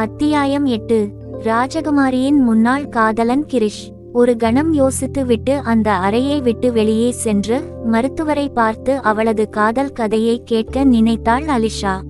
அத்தியாயம் எட்டு. ராஜகுமாரியின் முன்னாள் காதலன் கிரிஷ். ஒரு கணம் யோசித்து விட்டு அந்த அறையை விட்டு வெளியே சென்று மருத்துவரை பார்த்து அவளது காதல் கதையை கேட்க நினைத்தாள் அலிஷா.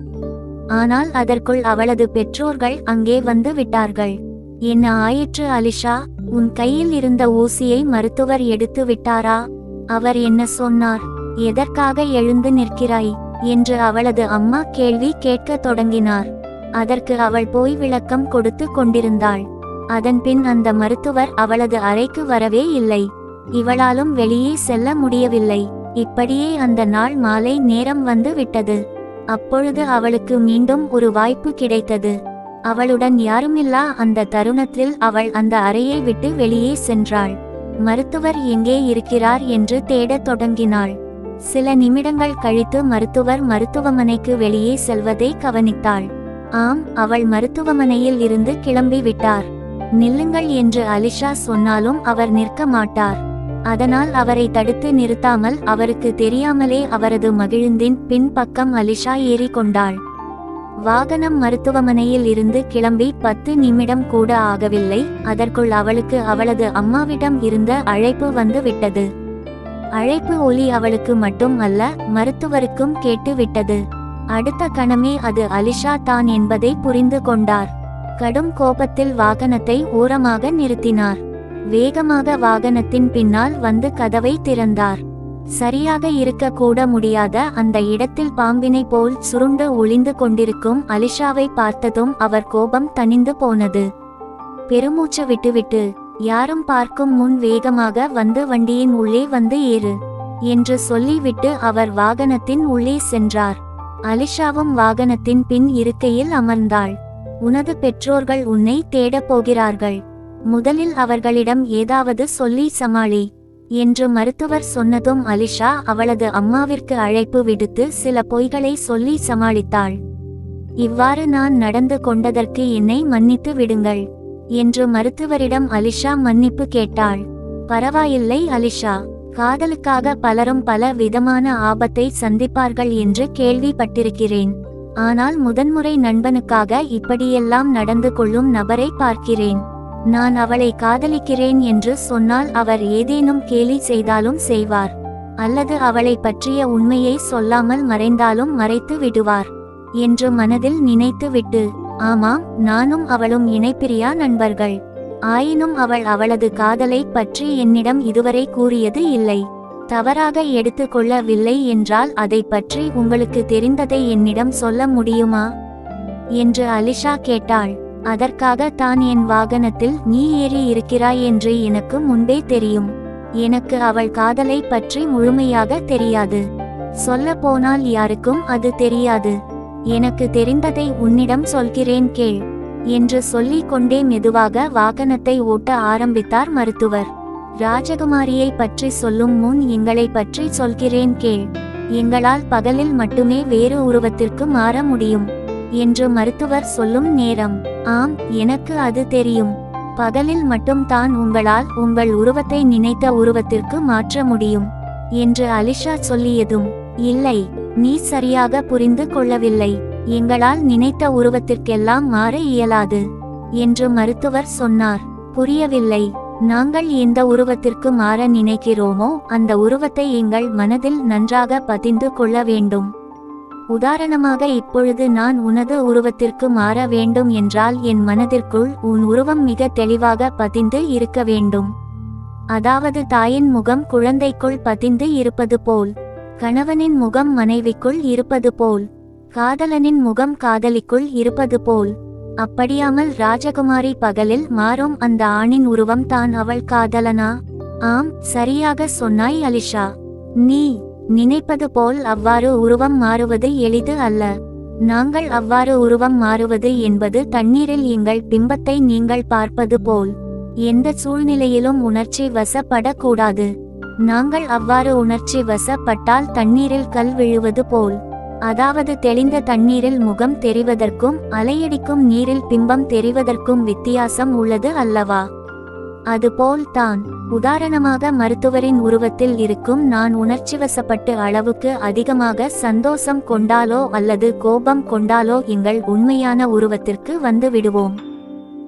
ஆனால் அதற்குள் அவளது பெற்றோர்கள் அங்கே வந்து விட்டார்கள். என்ன ஆயிற்று அலிஷா? உன் கையில் இருந்த ஊசியை மருத்துவர் எடுத்து விட்டாரா? அவர் என்ன சொன்னார்? எதற்காக எழுந்து நிற்கிறாய்? என்று அவளது அம்மா கேள்வி கேட்கத் தொடங்கினார். அதற்கு அவள் போய் விளக்கம் கொடுத்து கொண்டிருந்தாள். அதன்பின் அந்த மருத்துவர் அவளது அறைக்கு வரவே இல்லை. இவளாலும் வெளியே செல்ல முடியவில்லை. இப்படியே அந்த நாள் மாலை நேரம் வந்து விட்டது. அப்பொழுது அவளுக்கு மீண்டும் ஒரு வாய்ப்பு கிடைத்தது. அவளுடன் யாருமில்லா அந்த தருணத்தில் அவள் அந்த அறையை விட்டு வெளியே சென்றாள். மருத்துவர் எங்கே இருக்கிறார் என்று தேடத் தொடங்கினாள். சில நிமிடங்கள் கழித்து மருத்துவர் மருத்துவமனைக்கு வெளியே செல்வதை கவனித்தாள். ஆம் அவள் மருத்துவமனையில் இருந்து கிளம்பி விட்டார். நில்லுங்கள் என்று அலிஷா சொன்னாலும் அவர் நிற்க மாட்டார். அதனால் அவரை தடுத்து நிறுத்தாமல் அவருக்கு தெரியாமலே அவரது மகிழ்ந்தின் பின்பக்கம் அலிஷா ஏறிக்கொண்டாள். வாகனம் மருத்துவமனையில் இருந்து கிளம்பி பத்து நிமிடம் கூட ஆகவில்லை. அதற்குள் அவளுக்கு அவளது அம்மாவிடம் இருந்த அழைப்பு வந்து விட்டது. அழைப்பு ஒலி அவளுக்கு மட்டும் அல்ல மருத்துவருக்கும் கேட்டு விட்டது. அடுத்த கணமே அது அலிஷா தான் என்பதை புரிந்து கொண்டார். கடும் கோபத்தில் வாகனத்தை ஓரமாக நிறுத்தினார். வேகமாக வாகனத்தின் பின்னால் வந்து கதவை திறந்தார். சரியாக இருக்க கூட முடியாத அந்த இடத்தில் பாம்பினை போல் சுருண்டு ஒளிந்து கொண்டிருக்கும் அலிஷாவை பார்த்ததும் அவர் கோபம் தணிந்து போனது. பெருமூச்சு விட்டுவிட்டு யாரும் பார்க்கும் முன் வேகமாக வந்து வண்டியின் உள்ளே வந்து ஏறு என்று சொல்லிவிட்டு அவர் வாகனத்தின் உள்ளே சென்றார். அலிஷாவும் வாகனத்தின் பின் இருக்கையில் அமர்ந்தாள். உனது பெற்றோர்கள் உன்னை தேடப் போகிறார்கள். முதலில் அவர்களிடம் ஏதாவது சொல்லி சமாளி என்று மருத்துவர் சொன்னதும் அலிஷா அவளது அம்மாவிற்கு அழைப்பு விடுத்து சில பொய்களை சொல்லி சமாளித்தாள். இவ்வாறு நான் நடந்து கொண்டதற்கு என்னை மன்னித்து விடுங்கள் என்று மருத்துவரிடம் அலிஷா மன்னிப்பு கேட்டாள். பரவாயில்லை அலிஷா. காதலுக்காக பலரும் பல விதமான ஆபத்தை சந்திப்பார்கள் என்று கேள்விப்பட்டிருக்கிறேன். ஆனால் முதன்முறை நண்பனுக்காக இப்படியெல்லாம் நடந்து கொள்ளும் நபரை பார்க்கிறேன். நான் அவளை காதலிக்கிறேன் என்று சொன்னால் அவர் ஏதேனும் கேலி செய்தாலும் செய்வார். அல்லது அவளை பற்றிய உண்மையை சொல்லாமல் மறைந்தாலும் மறைத்து விடுவார். என்று மனதில் நினைத்து விட்டு ஆமாம் நானும் அவளும் இணைப்பிரியா நண்பர்கள். ஆயினும் அவள் அவளது காதலை பற்றி என்னிடம் இதுவரை கூறியது இல்லை. தவறாக எடுத்துக்கொள்ளவில்லை என்றால் அதை பற்றி உங்களுக்கு தெரிந்ததை என்னிடம் சொல்ல முடியுமா? என்று அலிஷா கேட்டாள். அதற்காக தான் என் வாகனத்தில் நீ ஏறி இருக்கிறாய் என்று எனக்கு முன்பே தெரியும். எனக்கு அவள் காதலை பற்றி முழுமையாக தெரியாது. சொல்ல போனால் யாருக்கும் அது தெரியாது. எனக்கு தெரிந்ததை உன்னிடம் சொல்கிறேன் கேள். என்று சொல்லிக் கொண்டே மெதுவாக வாகனத்தை ஓட்ட ஆரம்பித்தார் மருத்துவர். ராஜகுமாரியை பற்றி சொல்லும் முன் எங்களை பற்றி சொல்கிறேன் கேள். எங்களால் பகலில் மட்டுமே வேறு உருவத்திற்கு மாற முடியும் என்று மருத்துவர் சொல்லும் நேரம். ஆம் எனக்கு அது தெரியும். பகலில் மட்டும் தான் உங்களால் உங்கள் உருவத்தை நினைத்த உருவத்திற்கு மாற்ற முடியும் என்று அலிஷா சொல்லியதும் இல்லை நீ சரியாக புரிந்து கொள்ளவில்லை. எங்களால் நினைத்த உருவத்திற்கெல்லாம் மாற இயலாது என்று மருத்துவர் சொன்னார். புரியவில்லை. நாங்கள் எந்த உருவத்திற்கு மாற நினைக்கிறோமோ அந்த உருவத்தை எங்கள் மனதில் நன்றாக பதிந்து கொள்ள வேண்டும். உதாரணமாக இப்பொழுது நான் உனது உருவத்திற்கு மாற வேண்டும் என்றால் என் மனதிற்குள் உன் உருவம் மிக தெளிவாக பதிந்து இருக்க வேண்டும். அதாவது தாயின் முகம் குழந்தைக்குள் பதிந்து இருப்பது போல் கணவனின் முகம் மனைவிக்குள் இருப்பது போல். காதலனின் முகம் காதலிக்குள் இருப்பது போல். அப்படியாமல் ராஜகுமாரி பகலில் மாறும் அந்த ஆணின் உருவம் தான் அவள் காதலனா? ஆம் சரியாக சொன்னாய் அலிஷா. நீ நினைப்பது போல் அவ்வாறு உருவம் மாறுவது எளிது அல்ல. நாங்கள் அவ்வாறு உருவம் மாறுவது என்பது தண்ணீரில் எங்கள் பிம்பத்தை நீங்கள் பார்ப்பது போல். எந்த சூழ்நிலையிலும் உணர்ச்சி வசப்படக்கூடாது. நாங்கள் அவ்வாறு உணர்ச்சி வசப்பட்டால் தண்ணீரில் கல் விழுவது போல். அதாவது தெளிந்த தண்ணீரில் முகம் தெரிவதற்கும் அலையடிக்கும் நீரில் பிம்பம் தெரிவதற்கும் வித்தியாசம் உள்ளது அல்லவா? அதுபோல் தான் உதாரணமாக மருத்துவரின் உருவத்தில் இருக்கும் நான் உணர்ச்சிவசப்பட்டு அளவுக்கு அதிகமாக சந்தோஷம் கொண்டாலோ அல்லது கோபம் கொண்டாலோ எங்கள் உண்மையான உருவத்திற்கு வந்து விடுவோம்.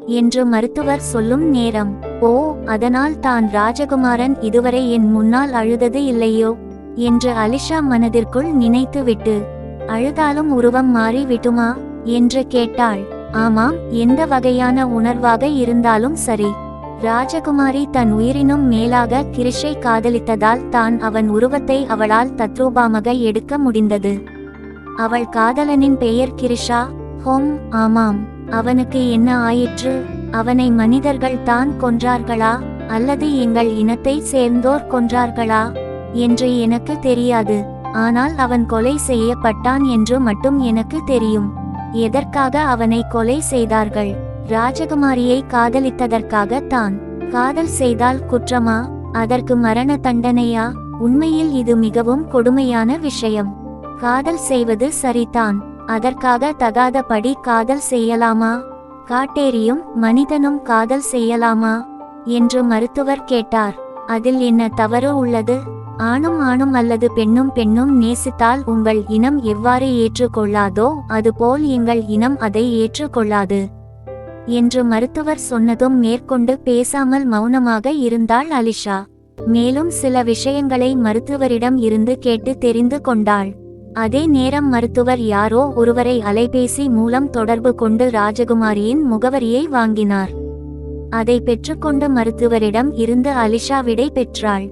என்று மருத்துவர் சொல்லும் நேரம் ஓ அதனால் தான் ராஜகுமாரன் இதுவரை என் முன்னால் அழுதது இல்லையோ? என்று அலிஷா மனதிற்குள் நினைத்துவிட்டு அழுதாலும் உருவம் மாறி விட்டுமா என்று கேட்டாள். ஆமாம் எந்த வகையான உணர்வாக இருந்தாலும் சரி. ராஜகுமாரி தன் உயிரினும் மேலாக கிரிஷை காதலித்ததால் தான் அவன் உருவத்தை அவளால் தத்ரூபமாக எடுக்க முடிந்தது. அவள் காதலனின் பெயர் கிரிஷா. ஹோம் ஆமாம். அவனுக்கு என்ன ஆயிற்று? அவனை மனிதர்கள் தான் கொன்றார்களா? அல்லது எங்கள் இனத்தை சேர்ந்தோர் கொன்றார்களா? என்று எனக்கு தெரியாது. ஆனால் அவன் கொலை செய்யப்பட்டான் என்று மட்டும் எனக்கு தெரியும். எதற்காக அவனை கொலை செய்தார்கள்? ராஜகுமாரியை காதலித்ததற்காக தான். காதல் செய்தால் குற்றமா? அதற்கு மரண தண்டனையா? உண்மையில் இது மிகவும் கொடுமையான விஷயம். காதல் செய்வது சரிதான். அதற்காக தகாதபடி காதல் செய்யலாமா? காட்டேரியும் மனிதனும் காதல் செய்யலாமா? என்று மருத்துவர் கேட்டார். அதில் என்ன தவறு உள்ளது? ஆணும் ஆணும் அல்லது பெண்ணும் பெண்ணும் நேசித்தால் உங்கள் இனம் எவ்வாறு ஏற்றுக்கொள்ளாதோ அதுபோல் எங்கள் இனம் அதை ஏற்றுக்கொள்ளாது. என்று மருத்துவர் சொன்னதும் மேற்கொண்டு பேசாமல் மௌனமாக இருந்தாள் அலிஷா. மேலும் சில விஷயங்களை மருத்துவரிடம் இருந்து கேட்டு தெரிந்து கொண்டாள். அதே நேரம் மருத்துவர் யாரோ ஒருவரை அலைபேசி மூலம் தொடர்பு கொண்டு ராஜகுமாரியின் முகவரியை வாங்கினார். அதை பெற்றுக்கொண்டு மருத்துவரிடம் இருந்து அலிஷா விடை பெற்றாள்.